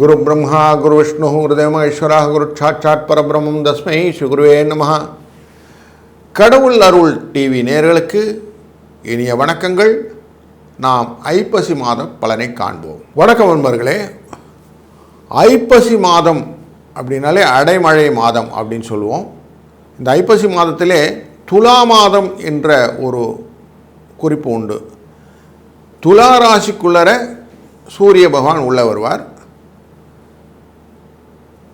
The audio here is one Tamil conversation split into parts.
குரு பிரம்மா குரு விஷ்ணு குருதேவ ஈஸ்வரா குரு சாட்சாத் பரபிரம்மம் தஸ்மை ஸ்ரீகுருவே நம கடவுள் அருள் டிவி நேர்களுக்கு இனிய வணக்கங்கள். நாம் ஐப்பசி மாதம் பலனை காண்போம். வணக்கம் நண்பர்களே. ஐப்பசி மாதம் அப்படின்னாலே அடைமழை மாதம் அப்படின்னு சொல்லுவோம். இந்த ஐப்பசி மாதத்திலே துலா மாதம் என்ற ஒரு குறிப்பு உண்டு. துலா ராசிக்குள்ளர சூரிய பகவான் உள்ள வருவார்.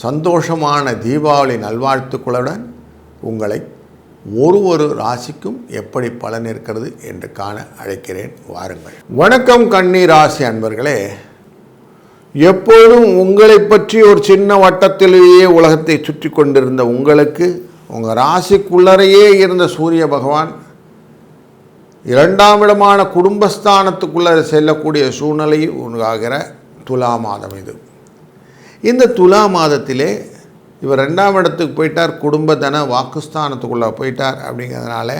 சந்தோஷமான தீபாவளி நல்வாழ்த்துக்களுடன் உங்களை ஒரு ஒரு ராசிக்கும் எப்படி பலன் இருக்கிறது என்று காண அழைக்கிறேன். வாருங்கள். வணக்கம் கண்ணீர் ராசி அன்பர்களே. எப்போதும் உங்களை பற்றி ஒரு சின்ன வட்டத்திலேயே உலகத்தை சுற்றி கொண்டிருந்த உங்களுக்கு உங்கள் ராசிக்குள்ளரையே இருந்த சூரிய பகவான் இரண்டாம் இடமான குடும்பஸ்தானத்துக்குள்ளே செல்லக்கூடிய சூழ்நிலை உண்டாகிற துலா மாதம் இது. இந்த துலா மாதத்திலே இவர் ரெண்டாம் இடத்துக்கு போயிட்டார் குடும்ப தன வாக்குஸ்தானத்துக்குள்ளே போயிட்டார் அப்படிங்கிறதுனால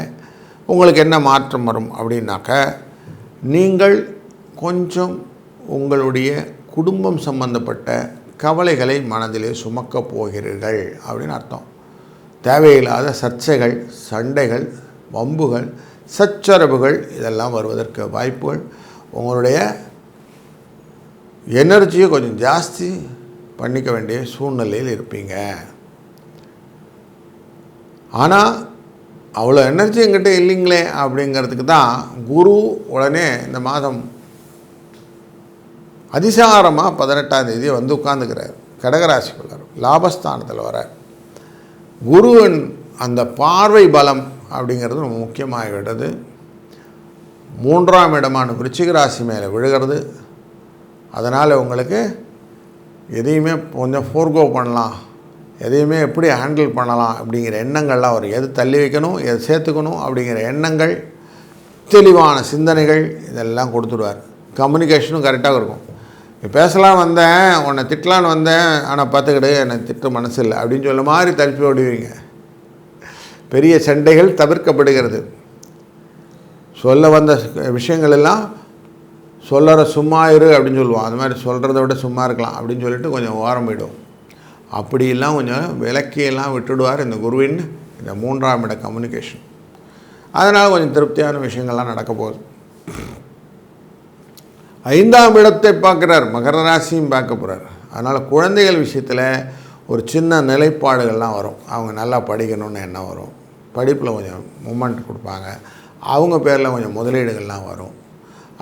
உங்களுக்கு என்ன மாற்றம் வரும் அப்படின்னாக்க நீங்கள் கொஞ்சம் உங்களுடைய குடும்பம் சம்பந்தப்பட்ட கவலைகளை மனதிலே சுமக்கப் போகிறீர்கள் அப்படின்னு அர்த்தம். தேவையில்லாத சர்ச்சைகள் சண்டைகள் வம்புகள் சச்சரவுகள் இதெல்லாம் வருவதற்கு வாய்ப்புகள். உங்களுடைய எனர்ஜியை கொஞ்சம் ஜாஸ்தி பண்ணிக்க வேண்டிய சூழ்நிலையில் இருப்பீங்க. ஆனால் அவ்வளோ எனர்ஜி என்கிட்ட இல்லைங்களே அப்படிங்கிறதுக்கு தான் குரு உடனே இந்த மாதம் அதிசாரமாக பதினெட்டாம் தேதி வந்து உட்காந்துக்கிறார் கடகராசிக்குள்ளார். லாபஸ்தானத்தில் வர குருவின் அந்த பார்வை பலம் அப்படிங்கிறது ரொம்ப முக்கியமாகிவிட்டது. மூன்றாம் இடமான விருச்சிக ராசி மேலே விழுகிறது. அதனால் உங்களுக்கு எதையுமே கொஞ்சம் ஃபோர்கோ பண்ணலாம். எதையுமே எப்படி ஹேண்டில் பண்ணலாம் அப்படிங்கிற எண்ணங்கள்லாம் வரும். எது தள்ளி வைக்கணும் எது சேர்த்துக்கணும் அப்படிங்கிற எண்ணங்கள் தெளிவான சிந்தனைகள் இதெல்லாம் கொடுத்துடுவார். கம்யூனிகேஷனும் கரெக்டாக இருக்கும். பேசலாம் வந்தேன் உன்னை திட்டலான்னு வந்தேன் ஆனால் பார்த்துக்கிடு என்னை திட்ட மனசு இல்லை அப்படின்னு சொல்ல மாதிரி தடுப்பி ஓடுவீங்க பெரிய சண்டைகள் தவிர்க்கப்படுகிறது. சொல்ல வந்த விஷயங்கள் எல்லாம் சொல்லற சும்மா இரு அப்படின்னு சொல்லுவோம். அது மாதிரி சொல்கிறத விட சும்மா இருக்கலாம் அப்படின்னு சொல்லிட்டு கொஞ்சம் ஓரம் போயிடும். அப்படியெல்லாம் கொஞ்சம் விளக்கியெல்லாம் விட்டுடுவார் இந்த குருவின் இந்த மூன்றாம் இட கம்யூனிகேஷன் அதனால் கொஞ்சம் திருப்தியான விஷயங்கள்லாம் நடக்க போகுது. ஐந்தாம் இடத்தை பார்க்குறார். மகர ராசியும் பார்க்க போகிறார் அதனால் குழந்தைகள் விஷயத்தில் ஒரு சின்ன நிலைப்பாடுகள்லாம் வரும். அவங்க நல்லா படிக்கணும்னு எண்ணம் வரும். படிப்பில் கொஞ்சம் மூமெண்ட் கொடுப்பாங்க. அவங்க பேரில் கொஞ்சம் முதலீடுகள்லாம் வரும்.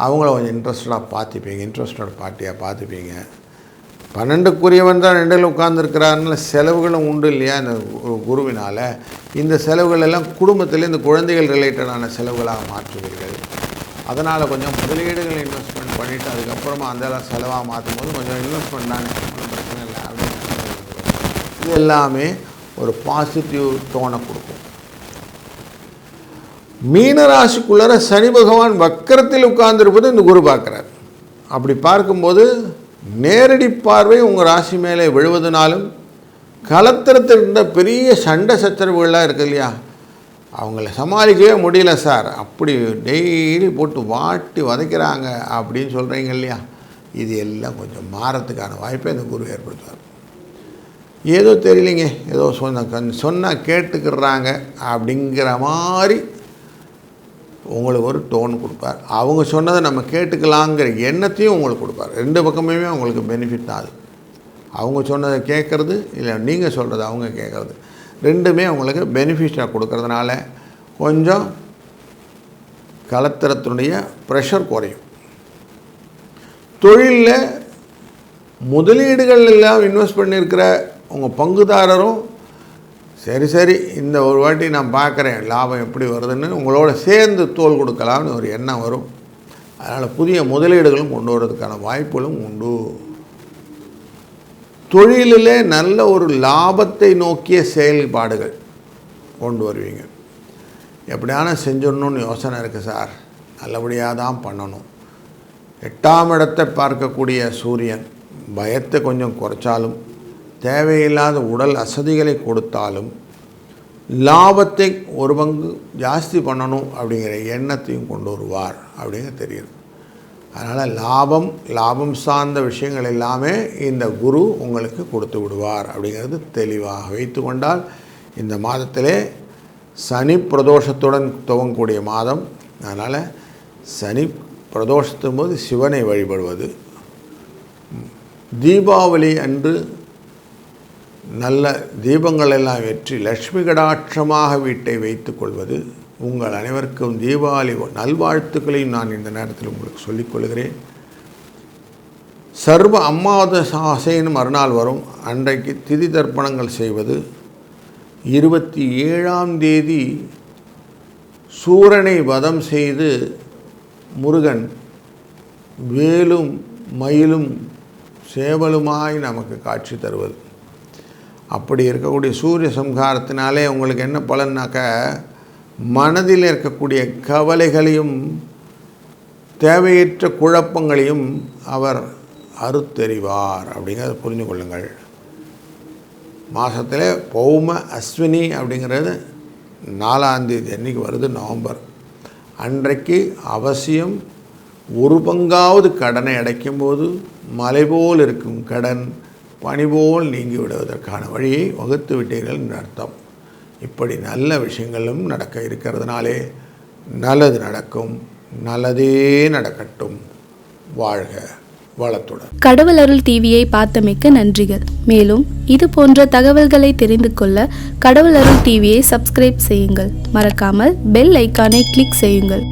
அவங்கள கொஞ்சம் இன்ட்ரெஸ்டடாக பார்த்துப்பீங்க. இன்ட்ரெஸ்டோட பார்ட்டியாக பார்த்துப்பீங்க. பன்னெண்டுக்குரியவன் தான் ரெண்டில் உட்கார்ந்துருக்கிறாருனால செலவுகளும் உண்டு இல்லையா இந்த கு- குருவினால். இந்த செலவுகள் எல்லாம் குடும்பத்தில் இந்த குழந்தைகள் ரிலேட்டடான செலவுகளாக மாற்றுவீர்கள். அதனால் கொஞ்சம் முதலீடுகள் இன்வெஸ்ட்மெண்ட் பண்ணிவிட்டு அதுக்கப்புறமா அந்த செலவாக மாற்றும் போது கொஞ்சம் இன்வெஸ்ட்மெண்ட் தானே ஒன்றும் பிரச்சனை இல்லை அப்படின்னு இது எல்லாமே ஒரு பாசிட்டிவ் டோனை கொடுக்கும். மீனராசிக்குள்ளார சனி பகவான் வக்கரத்தில் உட்கார்ந்துருப்பது இந்த குரு பார்க்குறார். அப்படி பார்க்கும்போது நேரடி பார்வை உங்கள் ராசி மேலே விழுவதனாலும் கலத்திரத்தில் இருந்த பெரிய சண்டை சச்சரவுகள்லாம் இருக்கு இல்லையா? அவங்கள சமாளிக்கவே முடியல சார். அப்படி டெய்லி போட்டு வாட்டி வதைக்கிறாங்க அப்படின்னு சொல்கிறீங்க இல்லையா? இது எல்லாம் கொஞ்சம் மாறத்துக்கான வாய்ப்பை இந்த குரு ஏற்படுத்துவார். ஏதோ தெரியலைங்க. ஏதோ சொன்ன சொன்னால் கேட்டுக்கிறாங்க அப்படிங்கிற மாதிரி உங்களுக்கு ஒரு டோன் கொடுப்பார். அவங்க சொன்னதை நம்ம கேட்டுக்கலாங்கிற எண்ணத்தையும் உங்களுக்கு கொடுப்பார். ரெண்டு பக்கமுமே உங்களுக்கு பெனிஃபிட் தான் அது. அவங்க சொன்னதை கேட்குறது இல்லை நீங்கள் சொல்கிறது அவங்க கேட்குறது. ரெண்டுமே உங்களுக்கு பெனிஃபிஷாக கொடுக்கறதுனால கொஞ்சம் கலத்திரத்தினுடைய ப்ரெஷர் குறையும். தொழிலில் முதலீடுகள் எல்லாம் இன்வெஸ்ட் பண்ணியிருக்கிற உங்கள் பங்குதாரரும் சரி சரி இந்த ஒரு வாட்டி நான் பார்க்குறேன் லாபம் எப்படி வருதுன்னு. உங்களோட சேர்ந்து தோல் கொடுக்கலாம்னு ஒரு எண்ணம் வரும். அதனால் புதிய முதலீடுகளும் கொண்டு வர்றதுக்கான வாய்ப்புகளும் உண்டு. தொழிலிலே நல்ல ஒரு லாபத்தை நோக்கிய செயல்பாடுகள் கொண்டு வருவீங்க. எப்படியான செஞ்சிடணும்னு யோசனை இருக்குது சார். நல்லபடியாக தான் பண்ணணும். எட்டாம் இடத்தை பார்க்கக்கூடிய சூரியன் பயத்தை கொஞ்சம் குறைச்சாலும் தேவையில்லாத உடல் அசதிகளை கொடுத்தாலும் லாபத்தை ஒரு பங்கு ஜாஸ்தி பண்ணணும் அப்படிங்கிற எண்ணத்தையும் கொண்டு வருவார் அப்படின்னு தெரியுது. அதனால் லாபம் லாபம் சார்ந்த விஷயங்கள் எல்லாமே இந்த குரு உங்களுக்கு கொடுத்து விடுவார் அப்படிங்கிறது தெளிவாக வைத்து கொண்டால் இந்த மாதத்திலே சனி பிரதோஷத்துடன் துவங்கக்கூடிய மாதம். அதனால் சனி பிரதோஷத்தும் போது சிவனை வழிபடுவது. தீபாவளி அன்று நல்ல தீபங்களெல்லாம் வெற்றி லக்ஷ்மி கடாட்சமாக வீட்டை வைத்துக் கொள்வது உங்கள் அனைவருக்கும் தீபாவளி நல்வாழ்த்துக்களையும் நான் இந்த நேரத்தில் உங்களுக்கு சொல்லிக் கொள்கிறேன். சர்வ அமாவாசைன்னு மறுநாள் வரும். அன்றைக்கு திதி தர்ப்பணங்கள் செய்வது. இருபத்தி ஏழாம் தேதி சூரனை வதம் செய்து முருகன் வேலும் மயிலும் சேவலுமாய் நமக்கு காட்சி தருவது. அப்படி இருக்கக்கூடிய சூரிய சம்ஹாரத்தினாலே உங்களுக்கு என்ன பலன்னாக்க மனதில் இருக்கக்கூடிய கவலைகளையும் தேவையற்ற குழப்பங்களையும் அவர் அறுத்தெறிவார். அப்படிங்கிறத புரிந்து கொள்ளுங்கள். மாதத்தில் பௌம அஸ்வினி அப்படிங்கிறது நாலாந்தேதி அன்றைக்கி வருது நவம்பர். அன்றைக்கு அவசியம் ஒரு பங்காவது கடனை அடைக்கும்போது மலை போல் இருக்கும் கடன் பணிபோல் நீங்கி விடுவதற்கான வழியை வகுத்து விட்டீர்கள் என்று அர்த்தம். இப்படி நல்ல விஷயங்களும் நடக்க இருக்கிறதுனாலே நல்லது நடக்கும் நல்லதே நடக்கட்டும். வாழ்க வளத்துடன். கடவுள் அருள் டிவியை பார்த்தமைக்க நன்றிகள். மேலும் இது போன்ற தகவல்களை தெரிந்து கொள்ள கடவுள் அருள் டிவியை சப்ஸ்கிரைப் செய்யுங்கள். மறக்காமல் பெல் ஐக்கானை கிளிக் செய்யுங்கள்.